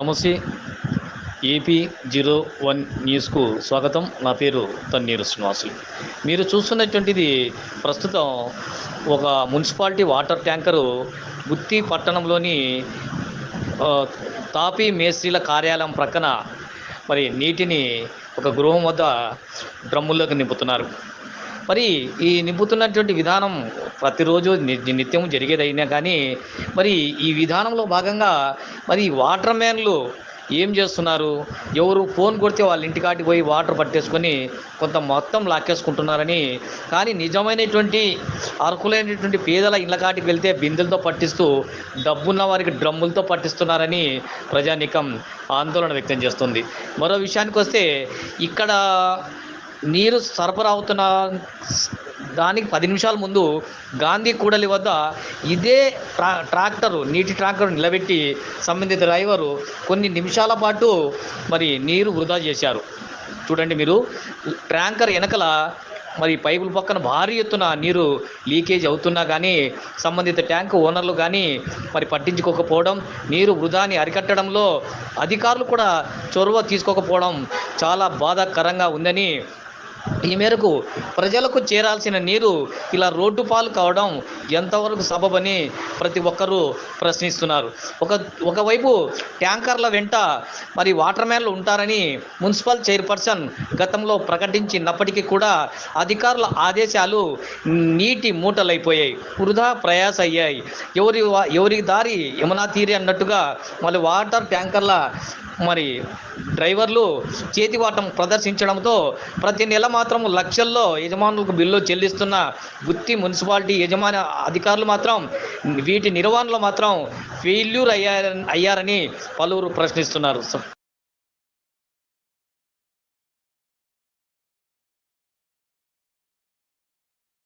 నమస్తే AP zero one న్యూస్కు స్వాగతం. నా పేరు తన్నీరు శ్రీనివాసులు. మీరు చూస్తున్నటువంటిది ప్రస్తుతం ఒక మున్సిపాలిటీ వాటర్ ట్యాంకరు గుత్తి పట్టణంలోని తాపి తాపీ మేస్త్రీల కార్యాలయం ప్రక్కన మరి నీటిని ఒక గృహం వద్ద డ్రమ్ముల్లోకి నింపుతున్నారు. మరి ఈ నింపుతున్నటువంటి విధానం ప్రతిరోజు ని- నిత్యం జరిగేదైనా కానీ మరి ఈ విధానంలో భాగంగా మరి వాటర్ మ్యాన్లు ఏం చేస్తున్నారు? ఎవరు ఫోన్ కొడితే వాళ్ళ ఇంటికాటికి పోయి వాటర్ పట్టేసుకొని కొంత మొత్తం లాక్కేసుకుంటున్నారని కానీ నిజమైనటువంటి అర్హులైనటువంటి పేదల ఇళ్ళ కాటికి వెళ్తే బిందెలతో పట్టిస్తూ డబ్బున్న వారికి డ్రమ్ములతో పట్టిస్తున్నారని ప్రజానీకం ఆందోళన వ్యక్తం చేస్తుంది. మరో విషయానికి వస్తే ఇక్కడ నీరు సరఫరా అవుతున్న దానికి పది నిమిషాల ముందు గాంధీ కూడలి వద్ద ఇదే ట్రా ట్రాక్టరు నీటి ట్రాక్టర్ నిలబెట్టి సంబంధిత డ్రైవరు కొన్ని నిమిషాల పాటు మరి నీరు వృధా చేశారు. చూడండి మీరు ట్యాంకర్ వెనకల మరి పైపుల పక్కన భారీ ఎత్తున నీరు లీకేజ్ అవుతున్నా కానీ సంబంధిత ట్యాంక్ ఓనర్లు కానీ మరి పట్టించుకోకపోవడం నీరు వృధాని అరికట్టడంలో అధికారులు కూడా చొరవ తీసుకోకపోవడం చాలా బాధాకరంగా ఉందని ఈ మేరకు ప్రజలకు చేరాల్సిన నీరు ఇలా రోడ్డు పాలు కావడం ఎంతవరకు సబబని ప్రతి ఒక్కరూ ప్రశ్నిస్తున్నారు. ఒక ఒకవైపు ట్యాంకర్ల వెంట మరి వాటర్ మ్యాన్లు ఉంటారని మున్సిపల్ చైర్పర్సన్ గతంలో ప్రకటించినప్పటికీ కూడా అధికారుల ఆదేశాలు నీటి మూటలైపోయాయి వృధా ప్రయాస అయ్యాయి ఎవరి వా- ఎవరి దారి యమునా తీరి అన్నట్టుగా మళ్ళీ వాటర్ ట్యాంకర్ల మరి డ్రైవర్లు చేతివాటం ప్రదర్శించడంతో ప్రతి నెల మాత్రం లక్షల్లో యజమానులకు బిల్లు చెల్లిస్తున్న గుత్తి మున్సిపాలిటీ యజమాని అధికారులు మాత్రం వీటి నిర్వహణలో మాత్రం ఫెయిల్యూర్ అయ్యారని అయ్యారని పలువురు ప్రశ్నిస్తున్నారు.